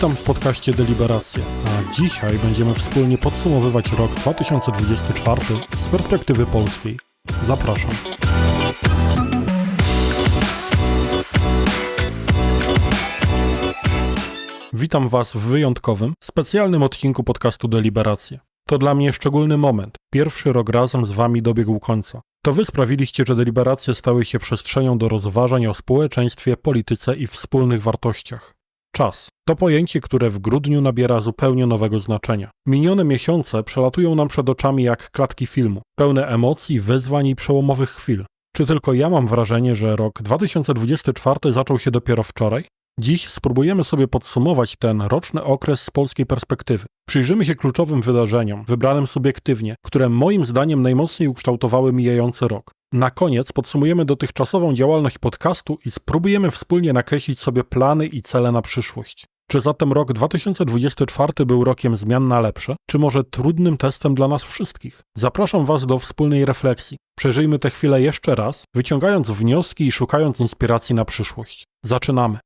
Witam w podcaście Deliberacja, a dzisiaj będziemy wspólnie podsumowywać rok 2024 z perspektywy polskiej. Zapraszam. Witam Was w wyjątkowym, specjalnym odcinku podcastu Deliberacja. To dla mnie szczególny moment. Pierwszy rok razem z Wami dobiegł końca. To Wy sprawiliście, że deliberacje stały się przestrzenią do rozważań o społeczeństwie, polityce i wspólnych wartościach. Czas to pojęcie, które w grudniu nabiera zupełnie nowego znaczenia. Minione miesiące przelatują nam przed oczami jak klatki filmu, pełne emocji, wyzwań i przełomowych chwil. Czy tylko ja mam wrażenie, że rok 2024 zaczął się dopiero wczoraj? Dziś spróbujemy sobie podsumować ten roczny okres z polskiej perspektywy. Przyjrzymy się kluczowym wydarzeniom, wybranym subiektywnie, które moim zdaniem najmocniej ukształtowały mijający rok. Na koniec podsumujemy dotychczasową działalność podcastu i spróbujemy wspólnie nakreślić sobie plany i cele na przyszłość. Czy zatem rok 2024 był rokiem zmian na lepsze, czy może trudnym testem dla nas wszystkich? Zapraszam Was do wspólnej refleksji. Przeżyjmy tę chwilę jeszcze raz, wyciągając wnioski i szukając inspiracji na przyszłość. Zaczynamy.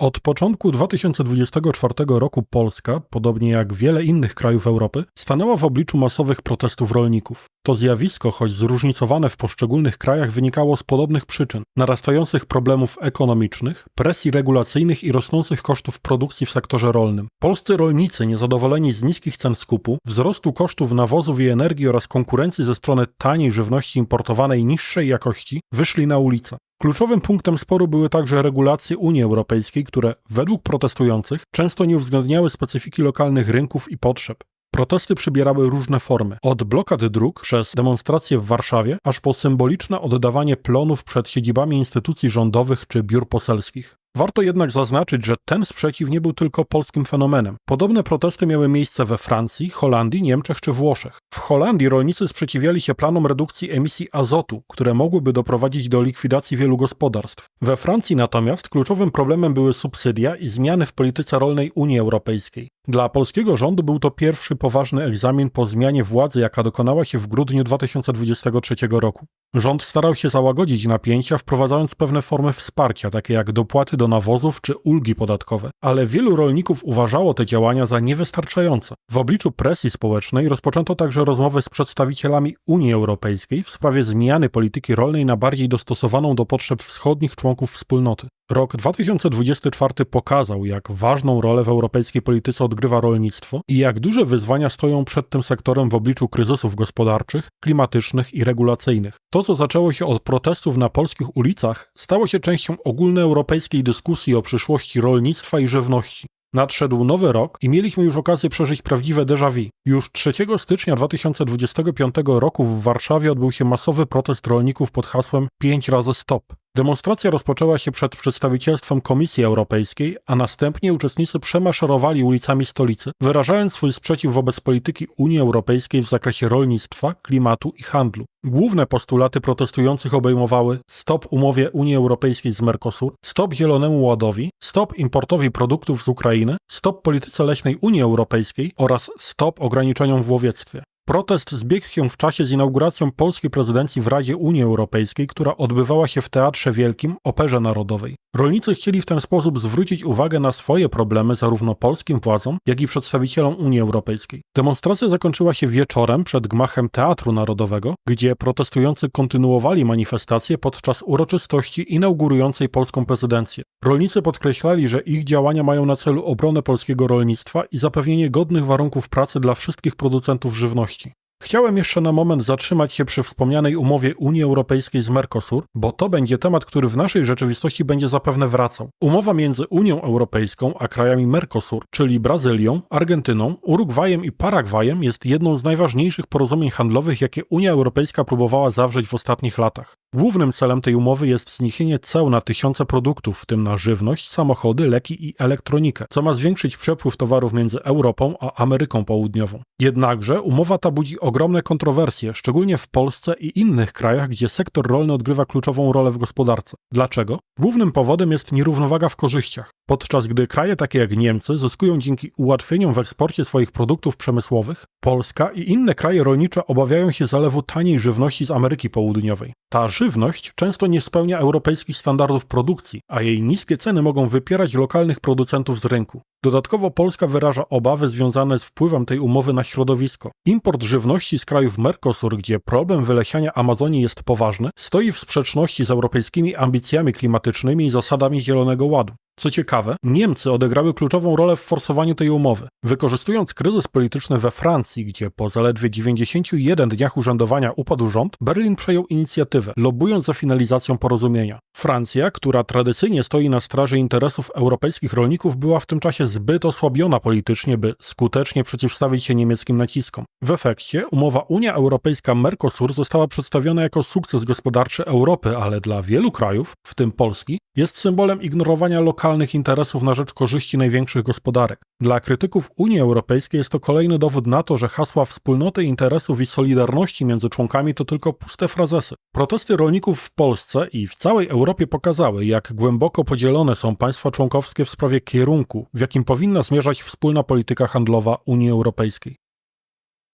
Od początku 2024 roku Polska, podobnie jak wiele innych krajów Europy, stanęła w obliczu masowych protestów rolników. To zjawisko, choć zróżnicowane w poszczególnych krajach, wynikało z podobnych przyczyn: narastających problemów ekonomicznych, presji regulacyjnych i rosnących kosztów produkcji w sektorze rolnym. Polscy rolnicy, niezadowoleni z niskich cen skupu, wzrostu kosztów nawozów i energii oraz konkurencji ze strony taniej żywności importowanej niższej jakości, wyszli na ulicę. Kluczowym punktem sporu były także regulacje Unii Europejskiej, które według protestujących często nie uwzględniały specyfiki lokalnych rynków i potrzeb. Protesty przybierały różne formy, od blokad dróg przez demonstracje w Warszawie, aż po symboliczne oddawanie plonów przed siedzibami instytucji rządowych czy biur poselskich. Warto jednak zaznaczyć, że ten sprzeciw nie był tylko polskim fenomenem. Podobne protesty miały miejsce we Francji, Holandii, Niemczech czy Włoszech. W Holandii rolnicy sprzeciwiali się planom redukcji emisji azotu, które mogłyby doprowadzić do likwidacji wielu gospodarstw. We Francji natomiast kluczowym problemem były subsydia i zmiany w polityce rolnej Unii Europejskiej. Dla polskiego rządu był to pierwszy poważny egzamin po zmianie władzy, jaka dokonała się w grudniu 2023 roku. Rząd starał się załagodzić napięcia, wprowadzając pewne formy wsparcia, takie jak dopłaty do nawozów czy ulgi podatkowe, ale wielu rolników uważało te działania za niewystarczające. W obliczu presji społecznej rozpoczęto także rozmowy z przedstawicielami Unii Europejskiej w sprawie zmiany polityki rolnej na bardziej dostosowaną do potrzeb wschodnich członków wspólnoty. Rok 2024 pokazał, jak ważną rolę w europejskiej polityce odgrywa rolnictwo i jak duże wyzwania stoją przed tym sektorem w obliczu kryzysów gospodarczych, klimatycznych i regulacyjnych. To, co zaczęło się od protestów na polskich ulicach, stało się częścią ogólnoeuropejskiej dyskusji o przyszłości rolnictwa i żywności. Nadszedł nowy rok i mieliśmy już okazję przeżyć prawdziwe déjà vu. Już 3 stycznia 2025 roku w Warszawie odbył się masowy protest rolników pod hasłem 5 razy stop. Demonstracja rozpoczęła się przed przedstawicielstwem Komisji Europejskiej, a następnie uczestnicy przemaszerowali ulicami stolicy, wyrażając swój sprzeciw wobec polityki Unii Europejskiej w zakresie rolnictwa, klimatu i handlu. Główne postulaty protestujących obejmowały stop umowie Unii Europejskiej z Mercosur, stop Zielonemu Ładowi, stop importowi produktów z Ukrainy, stop polityce leśnej Unii Europejskiej oraz stop ograniczeniom w łowiectwie. Protest zbiegł się w czasie z inauguracją polskiej prezydencji w Radzie Unii Europejskiej, która odbywała się w Teatrze Wielkim, Operze Narodowej. Rolnicy chcieli w ten sposób zwrócić uwagę na swoje problemy zarówno polskim władzom, jak i przedstawicielom Unii Europejskiej. Demonstracja zakończyła się wieczorem przed gmachem Teatru Narodowego, gdzie protestujący kontynuowali manifestację podczas uroczystości inaugurującej polską prezydencję. Rolnicy podkreślali, że ich działania mają na celu obronę polskiego rolnictwa i zapewnienie godnych warunków pracy dla wszystkich producentów żywności. Chciałem jeszcze na moment zatrzymać się przy wspomnianej umowie Unii Europejskiej z Mercosur, bo to będzie temat, który w naszej rzeczywistości będzie zapewne wracał. Umowa między Unią Europejską a krajami Mercosur, czyli Brazylią, Argentyną, Urugwajem i Paragwajem, jest jedną z najważniejszych porozumień handlowych, jakie Unia Europejska próbowała zawrzeć w ostatnich latach. Głównym celem tej umowy jest zniesienie ceł na tysiące produktów, w tym na żywność, samochody, leki i elektronikę, co ma zwiększyć przepływ towarów między Europą a Ameryką Południową. Jednakże umowa ta budzi ogromne kontrowersje, szczególnie w Polsce i innych krajach, gdzie sektor rolny odgrywa kluczową rolę w gospodarce. Dlaczego? Głównym powodem jest nierównowaga w korzyściach. Podczas gdy kraje takie jak Niemcy zyskują dzięki ułatwieniom w eksporcie swoich produktów przemysłowych, Polska i inne kraje rolnicze obawiają się zalewu taniej żywności z Ameryki Południowej. Ta żywność często nie spełnia europejskich standardów produkcji, a jej niskie ceny mogą wypierać lokalnych producentów z rynku. Dodatkowo Polska wyraża obawy związane z wpływem tej umowy na środowisko. Import żywności z krajów Mercosur, gdzie problem wylesiania Amazonii jest poważny, stoi w sprzeczności z europejskimi ambicjami klimatycznymi i zasadami Zielonego Ładu. Co ciekawe, Niemcy odegrały kluczową rolę w forsowaniu tej umowy. Wykorzystując kryzys polityczny we Francji, gdzie po zaledwie 91 dniach urzędowania upadł rząd, Berlin przejął inicjatywę, lobując za finalizacją porozumienia. Francja, która tradycyjnie stoi na straży interesów europejskich rolników, była w tym czasie zbyt osłabiona politycznie, by skutecznie przeciwstawić się niemieckim naciskom. W efekcie umowa Unia Europejska-Mercosur została przedstawiona jako sukces gospodarczy Europy, ale dla wielu krajów, w tym Polski, jest symbolem ignorowania lokalnych interesów na rzecz korzyści największych gospodarek. Dla krytyków Unii Europejskiej jest to kolejny dowód na to, że hasła wspólnoty interesów i solidarności między członkami to tylko puste frazesy. Protesty rolników w Polsce i w całej Europie pokazały, jak głęboko podzielone są państwa członkowskie w sprawie kierunku, w jakim powinna zmierzać wspólna polityka handlowa Unii Europejskiej.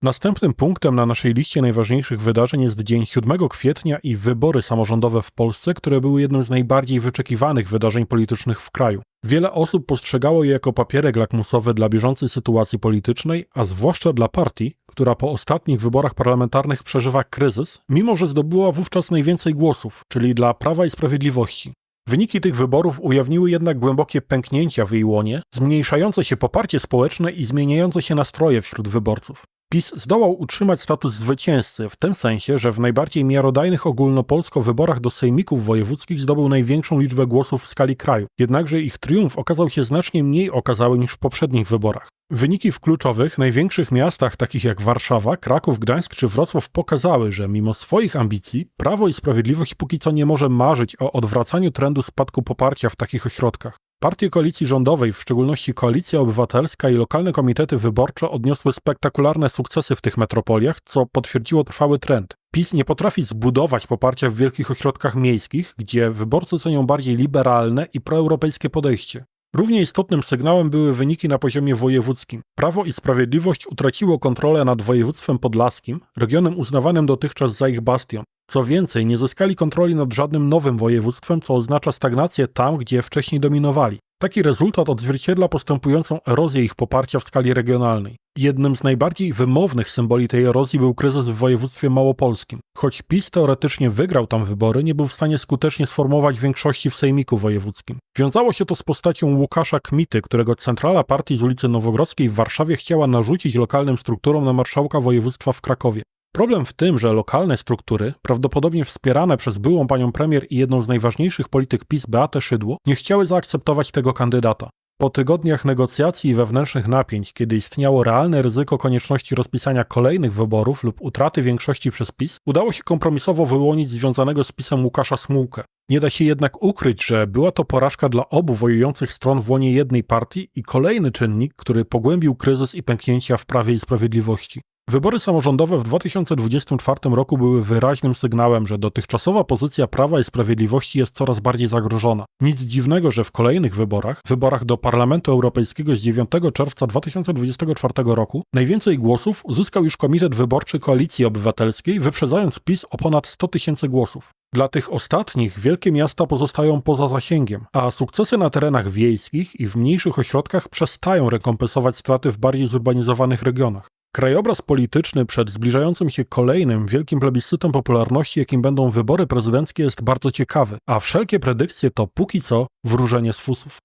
Następnym punktem na naszej liście najważniejszych wydarzeń jest dzień 7 kwietnia i wybory samorządowe w Polsce, które były jednym z najbardziej wyczekiwanych wydarzeń politycznych w kraju. Wiele osób postrzegało je jako papierek lakmusowy dla bieżącej sytuacji politycznej, a zwłaszcza dla partii, która po ostatnich wyborach parlamentarnych przeżywa kryzys, mimo że zdobyła wówczas najwięcej głosów, czyli dla Prawa i Sprawiedliwości. Wyniki tych wyborów ujawniły jednak głębokie pęknięcia w jej łonie, zmniejszające się poparcie społeczne i zmieniające się nastroje wśród wyborców. PiS zdołał utrzymać status zwycięzcy w tym sensie, że w najbardziej miarodajnych ogólnopolsko wyborach do sejmików wojewódzkich zdobył największą liczbę głosów w skali kraju. Jednakże ich triumf okazał się znacznie mniej okazały niż w poprzednich wyborach. Wyniki w kluczowych, największych miastach takich jak Warszawa, Kraków, Gdańsk czy Wrocław pokazały, że mimo swoich ambicji Prawo i Sprawiedliwość póki co nie może marzyć o odwracaniu trendu spadku poparcia w takich ośrodkach. Partie koalicji rządowej, w szczególności Koalicja Obywatelska i lokalne komitety wyborcze odniosły spektakularne sukcesy w tych metropoliach, co potwierdziło trwały trend. PiS nie potrafi zbudować poparcia w wielkich ośrodkach miejskich, gdzie wyborcy cenią bardziej liberalne i proeuropejskie podejście. Równie istotnym sygnałem były wyniki na poziomie wojewódzkim. Prawo i Sprawiedliwość utraciło kontrolę nad województwem podlaskim, regionem uznawanym dotychczas za ich bastion. Co więcej, nie zyskali kontroli nad żadnym nowym województwem, co oznacza stagnację tam, gdzie wcześniej dominowali. Taki rezultat odzwierciedla postępującą erozję ich poparcia w skali regionalnej. Jednym z najbardziej wymownych symboli tej erozji był kryzys w województwie małopolskim. Choć PiS teoretycznie wygrał tam wybory, nie był w stanie skutecznie sformować większości w sejmiku wojewódzkim. Wiązało się to z postacią Łukasza Kmity, którego centrala partii z ulicy Nowogrodzkiej w Warszawie chciała narzucić lokalnym strukturom na marszałka województwa w Krakowie. Problem w tym, że lokalne struktury, prawdopodobnie wspierane przez byłą panią premier i jedną z najważniejszych polityk PiS Beatę Szydło, nie chciały zaakceptować tego kandydata. Po tygodniach negocjacji i wewnętrznych napięć, kiedy istniało realne ryzyko konieczności rozpisania kolejnych wyborów lub utraty większości przez PiS, udało się kompromisowo wyłonić związanego z PiSem Łukasza Smułkę. Nie da się jednak ukryć, że była to porażka dla obu wojujących stron w łonie jednej partii i kolejny czynnik, który pogłębił kryzys i pęknięcia w Prawie i Sprawiedliwości. Wybory samorządowe w 2024 roku były wyraźnym sygnałem, że dotychczasowa pozycja Prawa i Sprawiedliwości jest coraz bardziej zagrożona. Nic dziwnego, że w kolejnych wyborach, wyborach do Parlamentu Europejskiego z 9 czerwca 2024 roku, najwięcej głosów uzyskał już Komitet Wyborczy Koalicji Obywatelskiej, wyprzedzając PiS o ponad 100 tysięcy głosów. Dla tych ostatnich wielkie miasta pozostają poza zasięgiem, a sukcesy na terenach wiejskich i w mniejszych ośrodkach przestają rekompensować straty w bardziej zurbanizowanych regionach. Krajobraz polityczny przed zbliżającym się kolejnym wielkim plebiscytem popularności, jakim będą wybory prezydenckie, jest bardzo ciekawy, a wszelkie predykcje to póki co wróżenie z fusów.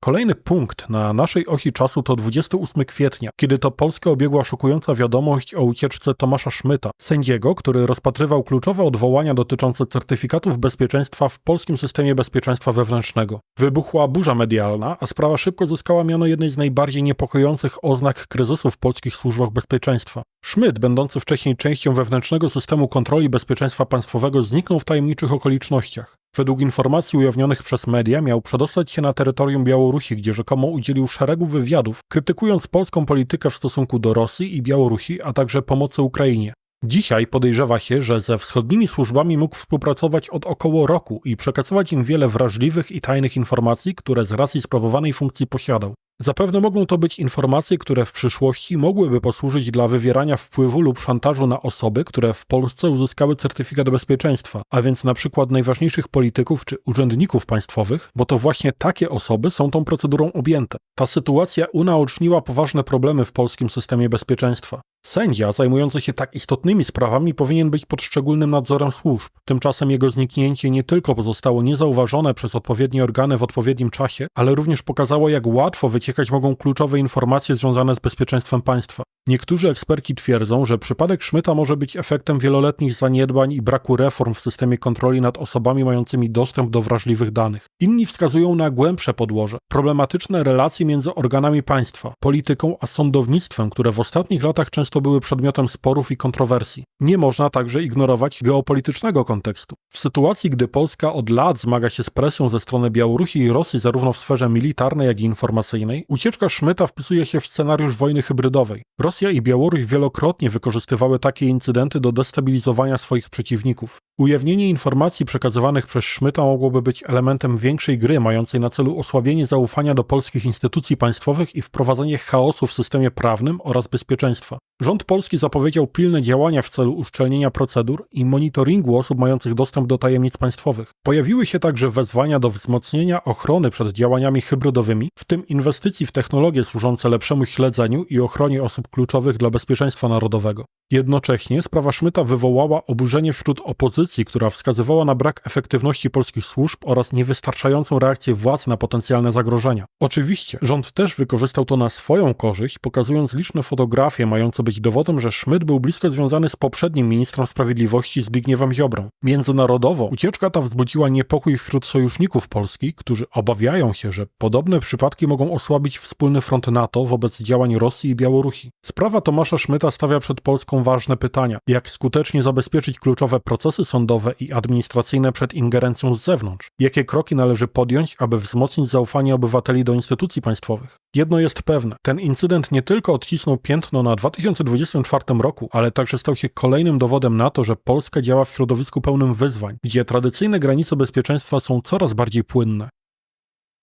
Kolejny punkt na naszej osi czasu to 28 kwietnia, kiedy to Polskę obiegła szokująca wiadomość o ucieczce Tomasza Szmyta, sędziego, który rozpatrywał kluczowe odwołania dotyczące certyfikatów bezpieczeństwa w polskim systemie bezpieczeństwa wewnętrznego. Wybuchła burza medialna, a sprawa szybko zyskała miano jednej z najbardziej niepokojących oznak kryzysu w polskich służbach bezpieczeństwa. Szmyt, będący wcześniej częścią wewnętrznego systemu kontroli bezpieczeństwa państwowego, zniknął w tajemniczych okolicznościach. Według informacji ujawnionych przez media miał przedostać się na terytorium Białorusi, gdzie rzekomo udzielił szeregu wywiadów, krytykując polską politykę w stosunku do Rosji i Białorusi, a także pomocy Ukrainie. Dzisiaj podejrzewa się, że ze wschodnimi służbami mógł współpracować od około roku i przekazywać im wiele wrażliwych i tajnych informacji, które z racji sprawowanej funkcji posiadał. Zapewne mogą to być informacje, które w przyszłości mogłyby posłużyć dla wywierania wpływu lub szantażu na osoby, które w Polsce uzyskały certyfikat bezpieczeństwa, a więc na przykład najważniejszych polityków czy urzędników państwowych, bo to właśnie takie osoby są tą procedurą objęte. Ta sytuacja unaoczniła poważne problemy w polskim systemie bezpieczeństwa. Sędzia zajmujący się tak istotnymi sprawami powinien być pod szczególnym nadzorem służb. Tymczasem jego zniknięcie nie tylko pozostało niezauważone przez odpowiednie organy w odpowiednim czasie, ale również pokazało, jak łatwo wyciekać mogą kluczowe informacje związane z bezpieczeństwem państwa. Niektórzy eksperci twierdzą, że przypadek Szmyta może być efektem wieloletnich zaniedbań i braku reform w systemie kontroli nad osobami mającymi dostęp do wrażliwych danych. Inni wskazują na głębsze podłoże, problematyczne relacje między organami państwa, polityką a sądownictwem, które w ostatnich latach często były przedmiotem sporów i kontrowersji. Nie można także ignorować geopolitycznego kontekstu. W sytuacji, gdy Polska od lat zmaga się z presją ze strony Białorusi i Rosji zarówno w sferze militarnej, jak i informacyjnej, ucieczka Szmyta wpisuje się w scenariusz wojny hybrydowej. Rosja i Białoruś wielokrotnie wykorzystywały takie incydenty do destabilizowania swoich przeciwników. Ujawnienie informacji przekazywanych przez Szmyta mogłoby być elementem większej gry mającej na celu osłabienie zaufania do polskich instytucji państwowych i wprowadzenie chaosu w systemie prawnym oraz bezpieczeństwa. Rząd polski zapowiedział pilne działania w celu uszczelnienia procedur i monitoringu osób mających dostęp do tajemnic państwowych. Pojawiły się także wezwania do wzmocnienia ochrony przed działaniami hybrydowymi, w tym inwestycji w technologie służące lepszemu śledzeniu i ochronie osób kluczowych dla bezpieczeństwa narodowego. Jednocześnie sprawa Szmyta wywołała oburzenie wśród opozycji, która wskazywała na brak efektywności polskich służb oraz niewystarczającą reakcję władz na potencjalne zagrożenia. Oczywiście, rząd też wykorzystał to na swoją korzyść, pokazując liczne fotografie mające być dowodem, że Szmyt był blisko związany z poprzednim ministrem sprawiedliwości Zbigniewem Ziobrą. Międzynarodowo ucieczka ta wzbudziła niepokój wśród sojuszników Polski, którzy obawiają się, że podobne przypadki mogą osłabić wspólny front NATO wobec działań Rosji i Białorusi. Sprawa Tomasza Szmyta stawia przed Polską ważne pytania. Jak skutecznie zabezpieczyć kluczowe procesy sądowe i administracyjne przed ingerencją z zewnątrz? Jakie kroki należy podjąć, aby wzmocnić zaufanie obywateli do instytucji państwowych? Jedno jest pewne, ten incydent nie tylko odcisnął piętno na 2024 roku, ale także stał się kolejnym dowodem na to, że Polska działa w środowisku pełnym wyzwań, gdzie tradycyjne granice bezpieczeństwa są coraz bardziej płynne.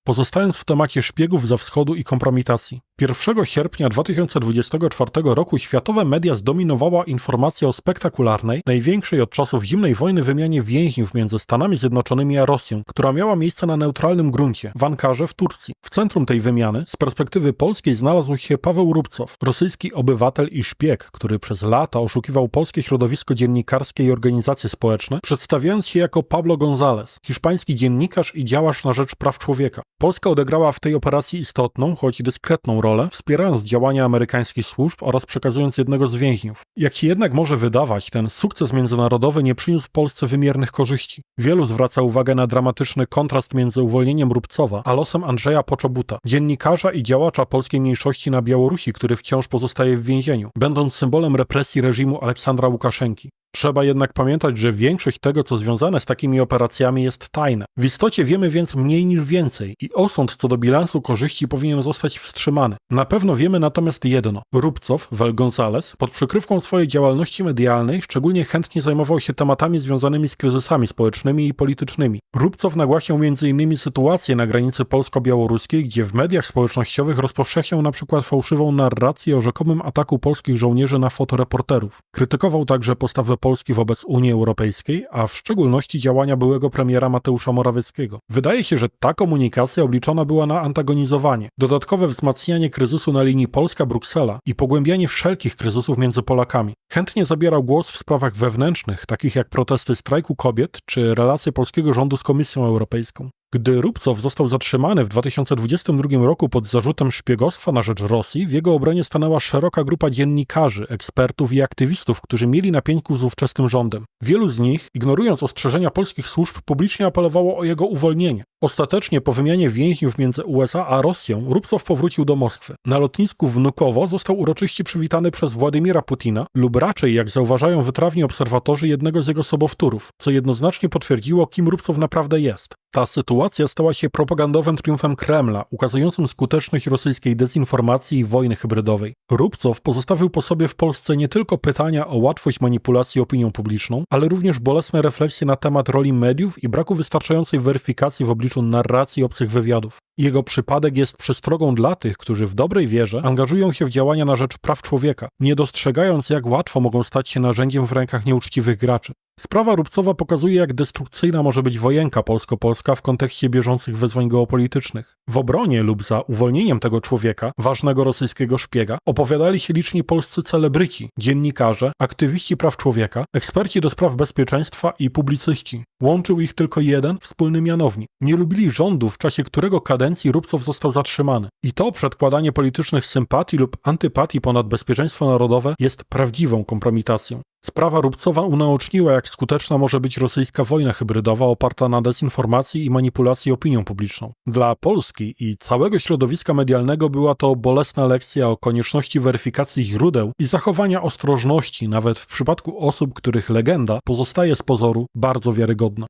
Pozostając w temacie szpiegów ze wschodu i kompromitacji. 1 sierpnia 2024 roku światowe media zdominowała informacja o spektakularnej, największej od czasów zimnej wojny wymianie więźniów między Stanami Zjednoczonymi a Rosją, która miała miejsce na neutralnym gruncie, w Ankarze w Turcji. W centrum tej wymiany, z perspektywy polskiej, znalazł się Paweł Rubcow, rosyjski obywatel i szpieg, który przez lata oszukiwał polskie środowisko dziennikarskie i organizacje społeczne, przedstawiając się jako Pablo González, hiszpański dziennikarz i działacz na rzecz praw człowieka. Polska odegrała w tej operacji istotną, choć dyskretną rolę, wspierając działania amerykańskich służb oraz przekazując jednego z więźniów. Jak się jednak może wydawać, ten sukces międzynarodowy nie przyniósł Polsce wymiernych korzyści. Wielu zwraca uwagę na dramatyczny kontrast między uwolnieniem Rubcowa a losem Andrzeja Poczobuta, dziennikarza i działacza polskiej mniejszości na Białorusi, który wciąż pozostaje w więzieniu, będąc symbolem represji reżimu Aleksandra Łukaszenki. Trzeba jednak pamiętać, że większość tego, co związane z takimi operacjami, jest tajne. W istocie wiemy więc mniej niż więcej i osąd co do bilansu korzyści powinien zostać wstrzymany. Na pewno wiemy natomiast jedno. Rubcow, Val González, pod przykrywką swojej działalności medialnej szczególnie chętnie zajmował się tematami związanymi z kryzysami społecznymi i politycznymi. Rubcow nagłaśniał m.in. sytuację na granicy polsko-białoruskiej, gdzie w mediach społecznościowych rozpowszechniał przykład fałszywą narrację o rzekomym ataku polskich żołnierzy na fotoreporterów. Krytykował także postawę Polski wobec Unii Europejskiej, a w szczególności działania byłego premiera Mateusza Morawieckiego. Wydaje się, że ta komunikacja obliczona była na antagonizowanie, dodatkowe wzmacnianie kryzysu na linii Polska-Bruksela i pogłębianie wszelkich kryzysów między Polakami. Chętnie zabierał głos w sprawach wewnętrznych, takich jak protesty strajku kobiet czy relacje polskiego rządu z Komisją Europejską. Gdy Rubcow został zatrzymany w 2022 roku pod zarzutem szpiegostwa na rzecz Rosji, w jego obronie stanęła szeroka grupa dziennikarzy, ekspertów i aktywistów, którzy mieli na z ówczesnym rządem. Wielu z nich, ignorując ostrzeżenia polskich służb, publicznie apelowało o jego uwolnienie. Ostatecznie po wymianie więźniów między USA a Rosją, Rubcow powrócił do Moskwy. Na lotnisku Wnukowo został uroczyście przywitany przez Władimira Putina lub raczej, jak zauważają wytrawni obserwatorzy, jednego z jego sobowtórów, co jednoznacznie potwierdziło, kim Rubcow naprawdę jest. Ta sytuacja stała się propagandowym triumfem Kremla, ukazującym skuteczność rosyjskiej dezinformacji i wojny hybrydowej. Rubcow pozostawił po sobie w Polsce nie tylko pytania o łatwość manipulacji opinią publiczną, ale również bolesne refleksje na temat roli mediów i braku wystarczającej weryfikacji w obliczu narracji obcych wywiadów. Jego przypadek jest przestrogą dla tych, którzy w dobrej wierze angażują się w działania na rzecz praw człowieka, nie dostrzegając, jak łatwo mogą stać się narzędziem w rękach nieuczciwych graczy. Sprawa Rubcowa pokazuje, jak destrukcyjna może być wojenka polsko-polska w kontekście bieżących wyzwań geopolitycznych. W obronie lub za uwolnieniem tego człowieka, ważnego rosyjskiego szpiega, opowiadali się liczni polscy celebryci, dziennikarze, aktywiści praw człowieka, eksperci do spraw bezpieczeństwa i publicyści. Łączył ich tylko jeden wspólny mianownik. Nie lubili rządu, w czasie którego kadencji Rubcow został zatrzymany. I to przedkładanie politycznych sympatii lub antypatii ponad bezpieczeństwo narodowe jest prawdziwą kompromitacją. Sprawa Rubcowa unaoczniła, jak skuteczna może być rosyjska wojna hybrydowa oparta na dezinformacji i manipulacji opinią publiczną. Dla Polski i całego środowiska medialnego była to bolesna lekcja o konieczności weryfikacji źródeł i zachowania ostrożności, nawet w przypadku osób, których legenda pozostaje z pozoru bardzo wiarygodna.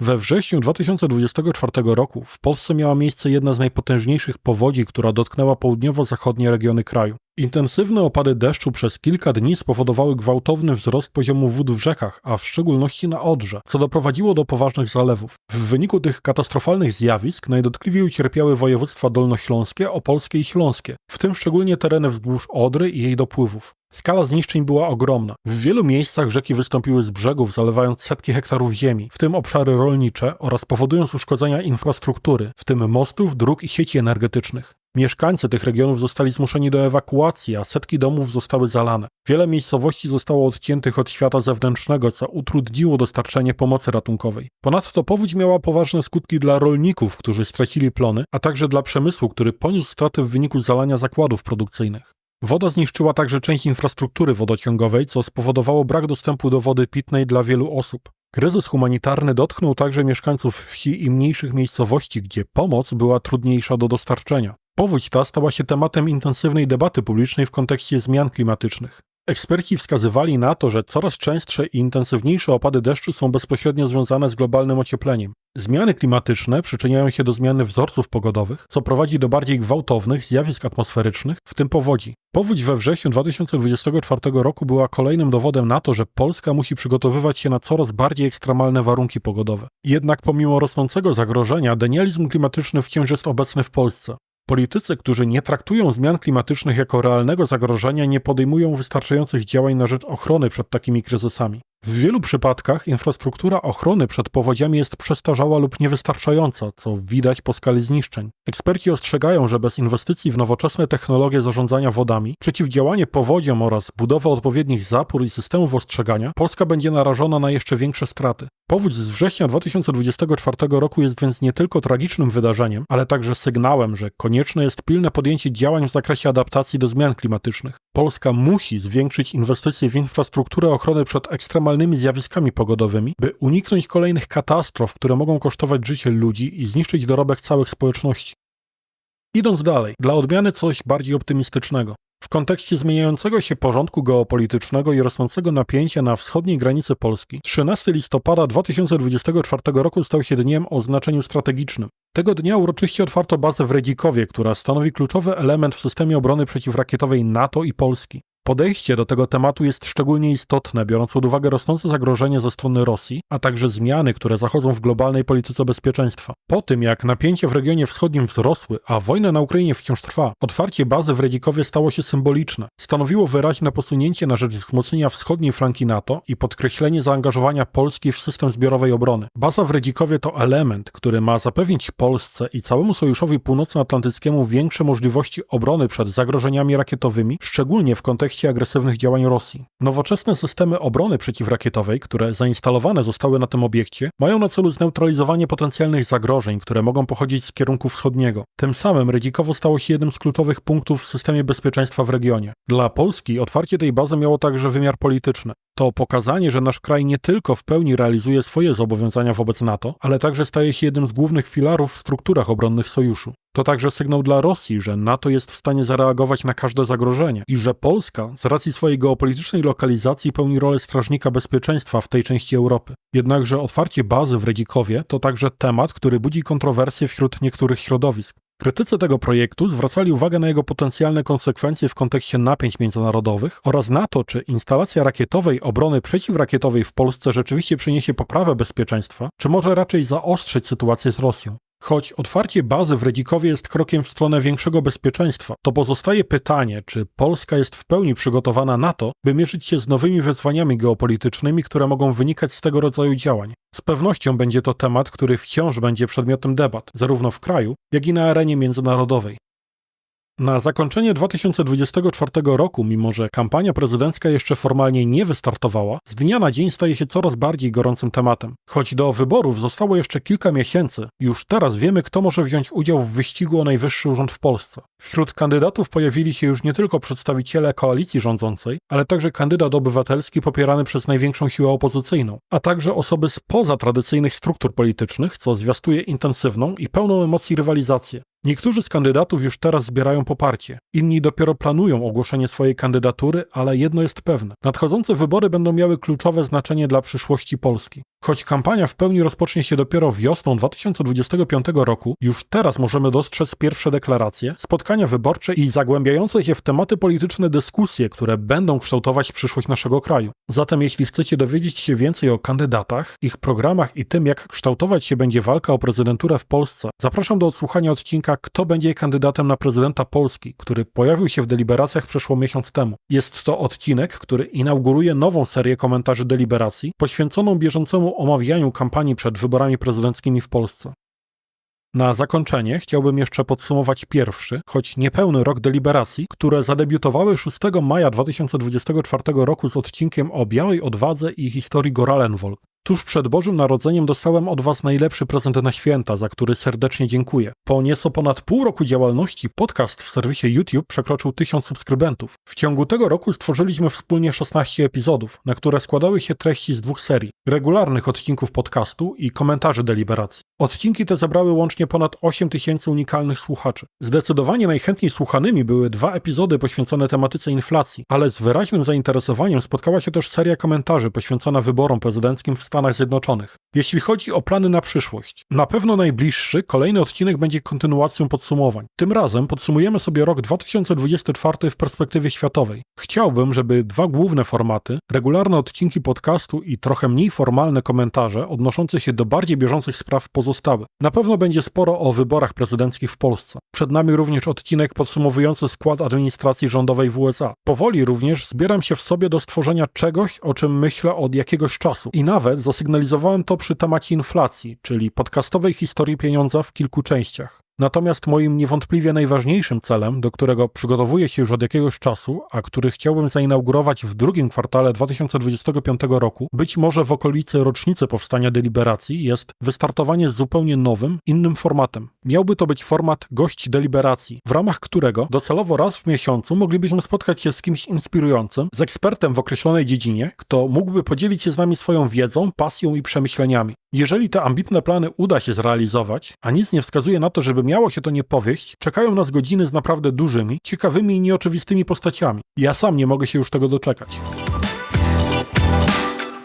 We wrześniu 2024 roku w Polsce miała miejsce jedna z najpotężniejszych powodzi, która dotknęła południowo-zachodnie regiony kraju. Intensywne opady deszczu przez kilka dni spowodowały gwałtowny wzrost poziomu wód w rzekach, a w szczególności na Odrze, co doprowadziło do poważnych zalewów. W wyniku tych katastrofalnych zjawisk najdotkliwiej ucierpiały województwa dolnośląskie, opolskie i śląskie, w tym szczególnie tereny wzdłuż Odry i jej dopływów. Skala zniszczeń była ogromna. W wielu miejscach rzeki wystąpiły z brzegów, zalewając setki hektarów ziemi, w tym obszary rolnicze oraz powodując uszkodzenia infrastruktury, w tym mostów, dróg i sieci energetycznych. Mieszkańcy tych regionów zostali zmuszeni do ewakuacji, a setki domów zostały zalane. Wiele miejscowości zostało odciętych od świata zewnętrznego, co utrudniło dostarczenie pomocy ratunkowej. Ponadto powódź miała poważne skutki dla rolników, którzy stracili plony, a także dla przemysłu, który poniósł straty w wyniku zalania zakładów produkcyjnych. Woda zniszczyła także część infrastruktury wodociągowej, co spowodowało brak dostępu do wody pitnej dla wielu osób. Kryzys humanitarny dotknął także mieszkańców wsi i mniejszych miejscowości, gdzie pomoc była trudniejsza do dostarczenia. Powódź ta stała się tematem intensywnej debaty publicznej w kontekście zmian klimatycznych. Eksperci wskazywali na to, że coraz częstsze i intensywniejsze opady deszczu są bezpośrednio związane z globalnym ociepleniem. Zmiany klimatyczne przyczyniają się do zmiany wzorców pogodowych, co prowadzi do bardziej gwałtownych zjawisk atmosferycznych, w tym powodzi. Powódź we wrześniu 2024 roku była kolejnym dowodem na to, że Polska musi przygotowywać się na coraz bardziej ekstremalne warunki pogodowe. Jednak pomimo rosnącego zagrożenia, denializm klimatyczny wciąż jest obecny w Polsce. Politycy, którzy nie traktują zmian klimatycznych jako realnego zagrożenia, nie podejmują wystarczających działań na rzecz ochrony przed takimi kryzysami. W wielu przypadkach infrastruktura ochrony przed powodziami jest przestarzała lub niewystarczająca, co widać po skali zniszczeń. Eksperci ostrzegają, że bez inwestycji w nowoczesne technologie zarządzania wodami, przeciwdziałanie powodziom oraz budowę odpowiednich zapór i systemów ostrzegania, Polska będzie narażona na jeszcze większe straty. Powódź z września 2024 roku jest więc nie tylko tragicznym wydarzeniem, ale także sygnałem, że konieczne jest pilne podjęcie działań w zakresie adaptacji do zmian klimatycznych. Polska musi zwiększyć inwestycje w infrastrukturę ochrony przed ekstremalnymi zjawiskami pogodowymi, by uniknąć kolejnych katastrof, które mogą kosztować życie ludzi i zniszczyć dorobek całych społeczności. Idąc dalej, dla odmiany coś bardziej optymistycznego. W kontekście zmieniającego się porządku geopolitycznego i rosnącego napięcia na wschodniej granicy Polski, 13 listopada 2024 roku stał się dniem o znaczeniu strategicznym. Tego dnia uroczyście otwarto bazę w Redzikowie, która stanowi kluczowy element w systemie obrony przeciwrakietowej NATO i Polski. Podejście do tego tematu jest szczególnie istotne, biorąc pod uwagę rosnące zagrożenie ze strony Rosji, a także zmiany, które zachodzą w globalnej polityce bezpieczeństwa. Po tym, jak napięcie w regionie wschodnim wzrosły, a wojna na Ukrainie wciąż trwa, otwarcie bazy w Redzikowie stało się symboliczne. Stanowiło wyraźne posunięcie na rzecz wzmocnienia wschodniej flanki NATO i podkreślenie zaangażowania Polski w system zbiorowej obrony. Baza w Redzikowie to element, który ma zapewnić Polsce i całemu Sojuszowi Północnoatlantyckiemu większe możliwości obrony przed zagrożeniami rakietowymi, szczególnie w kontekście kontekście agresywnych działań Rosji. Nowoczesne systemy obrony przeciwrakietowej, które zainstalowane zostały na tym obiekcie, mają na celu zneutralizowanie potencjalnych zagrożeń, które mogą pochodzić z kierunku wschodniego. Tym samym Redzikowo stało się jednym z kluczowych punktów w systemie bezpieczeństwa w regionie. Dla Polski otwarcie tej bazy miało także wymiar polityczny. To pokazanie, że nasz kraj nie tylko w pełni realizuje swoje zobowiązania wobec NATO, ale także staje się jednym z głównych filarów w strukturach obronnych sojuszu. To także sygnał dla Rosji, że NATO jest w stanie zareagować na każde zagrożenie i że Polska z racji swojej geopolitycznej lokalizacji pełni rolę strażnika bezpieczeństwa w tej części Europy. Jednakże otwarcie bazy w Redzikowie to także temat, który budzi kontrowersje wśród niektórych środowisk. Krytycy tego projektu zwracali uwagę na jego potencjalne konsekwencje w kontekście napięć międzynarodowych oraz na to, czy instalacja rakietowej obrony przeciwrakietowej w Polsce rzeczywiście przyniesie poprawę bezpieczeństwa, czy może raczej zaostrzyć sytuację z Rosją. Choć otwarcie bazy w Redzikowie jest krokiem w stronę większego bezpieczeństwa, to pozostaje pytanie, czy Polska jest w pełni przygotowana na to, by mierzyć się z nowymi wyzwaniami geopolitycznymi, które mogą wynikać z tego rodzaju działań. Z pewnością będzie to temat, który wciąż będzie przedmiotem debat, zarówno w kraju, jak i na arenie międzynarodowej. Na zakończenie 2024 roku, mimo że kampania prezydencka jeszcze formalnie nie wystartowała, z dnia na dzień staje się coraz bardziej gorącym tematem. Choć do wyborów zostało jeszcze kilka miesięcy, już teraz wiemy, kto może wziąć udział w wyścigu o najwyższy urząd w Polsce. Wśród kandydatów pojawili się już nie tylko przedstawiciele koalicji rządzącej, ale także kandydat obywatelski popierany przez największą siłę opozycyjną, a także osoby spoza tradycyjnych struktur politycznych, co zwiastuje intensywną i pełną emocji rywalizację. Niektórzy z kandydatów już teraz zbierają poparcie, inni dopiero planują ogłoszenie swojej kandydatury, ale jedno jest pewne: nadchodzące wybory będą miały kluczowe znaczenie dla przyszłości Polski. Choć kampania w pełni rozpocznie się dopiero wiosną 2025 roku, już teraz możemy dostrzec pierwsze deklaracje, spotkania wyborcze i zagłębiające się w tematy polityczne dyskusje, które będą kształtować przyszłość naszego kraju. Zatem jeśli chcecie dowiedzieć się więcej o kandydatach, ich programach i tym, jak kształtować się będzie walka o prezydenturę w Polsce, zapraszam do odsłuchania odcinka Kto będzie kandydatem na prezydenta Polski, który pojawił się w deliberacjach przeszło miesiąc temu. Jest to odcinek, który inauguruje nową serię komentarzy deliberacji poświęconą bieżącemu omawianiu kampanii przed wyborami prezydenckimi w Polsce. Na zakończenie chciałbym jeszcze podsumować pierwszy, choć niepełny rok deliberacji, które zadebiutowały 6 maja 2024 roku z odcinkiem o białej odwadze i historii Goralenwolk. Tuż przed Bożym Narodzeniem dostałem od Was najlepszy prezent na święta, za który serdecznie dziękuję. Po nieco ponad pół roku działalności podcast w serwisie YouTube przekroczył 1000 subskrybentów. W ciągu tego roku stworzyliśmy wspólnie 16 epizodów, na które składały się treści z dwóch serii: regularnych odcinków podcastu i komentarzy deliberacji. Odcinki te zebrały łącznie ponad 8 tysięcy unikalnych słuchaczy. Zdecydowanie najchętniej słuchanymi były dwa epizody poświęcone tematyce inflacji, ale z wyraźnym zainteresowaniem spotkała się też seria komentarzy poświęcona wyborom prezydenckim w Stanach Stanach Zjednoczonych. Jeśli chodzi o plany na przyszłość, na pewno najbliższy, kolejny odcinek będzie kontynuacją podsumowań. Tym razem podsumujemy sobie rok 2024 w perspektywie światowej. Chciałbym, żeby dwa główne formaty, regularne odcinki podcastu i trochę mniej formalne komentarze odnoszące się do bardziej bieżących spraw pozostały. Na pewno będzie sporo o wyborach prezydenckich w Polsce. Przed nami również odcinek podsumowujący skład administracji rządowej w USA. Powoli również zbieram się w sobie do stworzenia czegoś, o czym myślę od jakiegoś czasu i nawet zasygnalizowałem to przy temacie inflacji, czyli podcastowej historii pieniądza w kilku częściach. Natomiast moim niewątpliwie najważniejszym celem, do którego przygotowuję się już od jakiegoś czasu, a który chciałbym zainaugurować w drugim kwartale 2025 roku, być może w okolicy rocznicy powstania deliberacji, jest wystartowanie z zupełnie nowym, innym formatem. Miałby to być format gość deliberacji, w ramach którego docelowo raz w miesiącu moglibyśmy spotkać się z kimś inspirującym, z ekspertem w określonej dziedzinie, kto mógłby podzielić się z nami swoją wiedzą, pasją i przemyśleniami. Jeżeli te ambitne plany uda się zrealizować, a nic nie wskazuje na to, żeby miało się to nie powieść, czekają nas godziny z naprawdę dużymi, ciekawymi i nieoczywistymi postaciami. Ja sam nie mogę się już tego doczekać.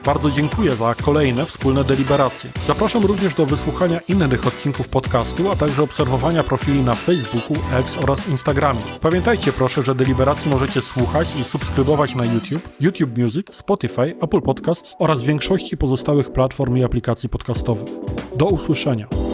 Bardzo dziękuję za kolejne wspólne deliberacje. Zapraszam również do wysłuchania innych odcinków podcastu, a także obserwowania profili na Facebooku, X oraz Instagramie. Pamiętajcie proszę, że deliberacji możecie słuchać i subskrybować na YouTube, YouTube Music, Spotify, Apple Podcasts oraz większości pozostałych platform i aplikacji podcastowych. Do usłyszenia.